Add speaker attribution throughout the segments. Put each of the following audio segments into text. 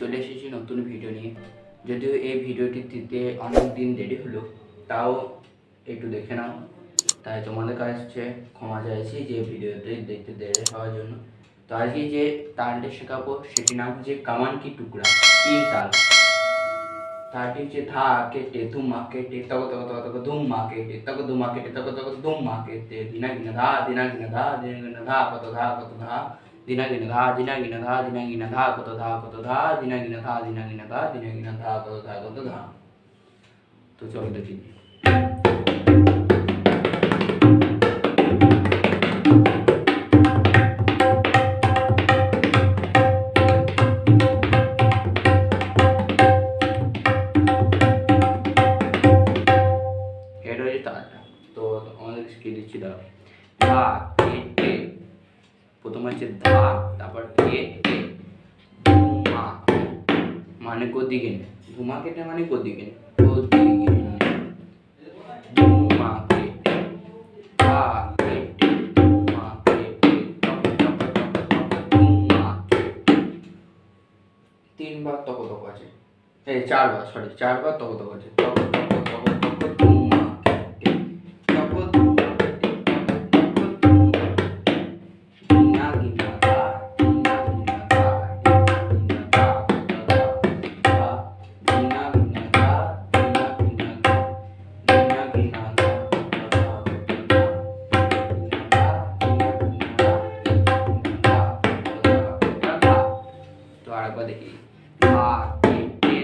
Speaker 1: চলে এসেছি নতুন ভিডিও নিয়ে। যদিও এই ভিডিওটি দিতে অনেক দিন দেরি হলো, তাও একটু দেখে নাও। তাই তোমাদের কাছে ক্ষমা চাইছি যে ভিডিওটি দেখতে দেরি হওয়ার জন্য। তো আজকে যে তালটা শেখাবো, সেটির নাম হচ্ছে কামান কি টুকরা তিন তাল। তালটি হচ্ছে ধা কেটে ধুমা কেটে তক তক তক তক ধুমা কেটে তক ধুমা কেটে তক তক ধুমা কেটে দিনা গিনা ধা দিনা গিনা ধা দিনা গিনা ধা কত ধা কত ধা। দিনা গিনা ধা দিনা গিনা ধা দিনা গিনা ধা কত ধা কত ধা দিনা গিনা ধা দিনা গিনা ধা দিনা গিনা ধা কত ধা কত ধা তো চলো দেখি এটা হচ্ছে তালটা তো আমাদের শিখিয়ে দিচ্ছি দাও ধা কেটে প্রথমে হচ্ছে ধা, তারপর মানে গদি কেনে ধুমা কেটে মানে কেনে ধুমা কেটে। টপ ধুমা তিনবার তক তক আছে। এই চারবার সরি চারবার তক তক আছে তো আরেকবার দেখি ধা কেটে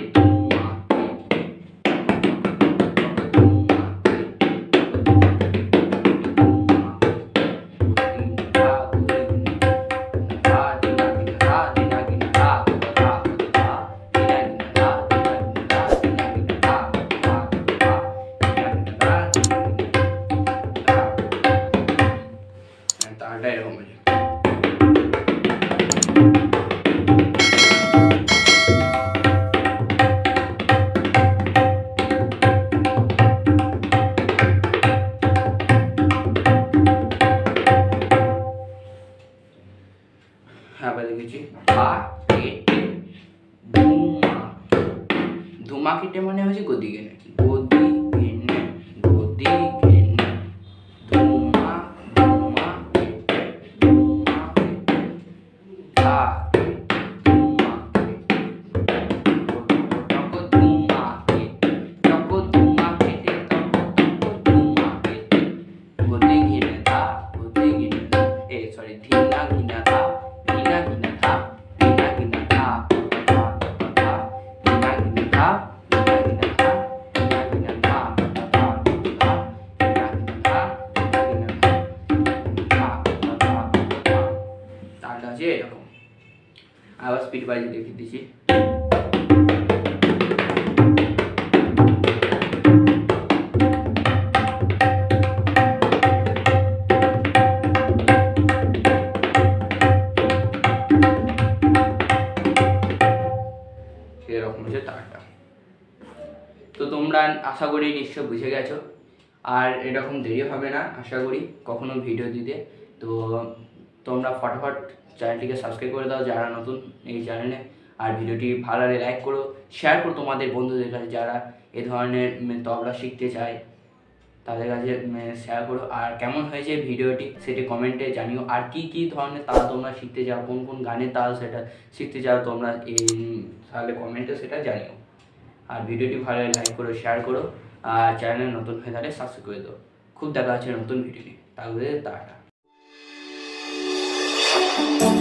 Speaker 1: হ্যাঁ দেখেছি ধা কেটে ধুমা ধুমা কেটে মানে হচ্ছে গদিকে নাকি? গদি আছে, এরকম। আবার স্পিড বাজিয়ে দেখিয়ে দিচ্ছি। এরকম হচ্ছে তারটা। তো তোমরা আশা করি নিশ্চয় বুঝে গেছো। আর এরকম দেরি হবে না, আশা করি। কখনো ভিডিও দিতে। তো তোমরা ফটাফট চ্যানেলটিকে সাবস্ক্রাইব করে দাও যারা নতুন এই চ্যানেলে আর ভিডিওটি ভালো লাগলে লাইক করো শেয়ার করো তোমাদের বন্ধুদের কাছে যারা এ ধরনের তবলা শিখতে চায়, তাদের কাছে শেয়ার করো। আর কেমন হয়েছে ভিডিওটি সেটি কমেন্টে জানিও। আর কি কি ধরনের তাল তোমরা শিখতে চাও, কোন কোন গানের তাল সেটা শিখতে চাও তোমরা এই তাহলে কমেন্টে সেটা জানিও। আর ভিডিওটি ভালো লাগলে লাইক করো শেয়ার করো। আর চ্যানেল নতুন হয়ে থাকলে সাবস্ক্রাইব করে দাও। খুব দেখা হচ্ছে নতুন ভিডিও তাহলে টাটা। Thank you.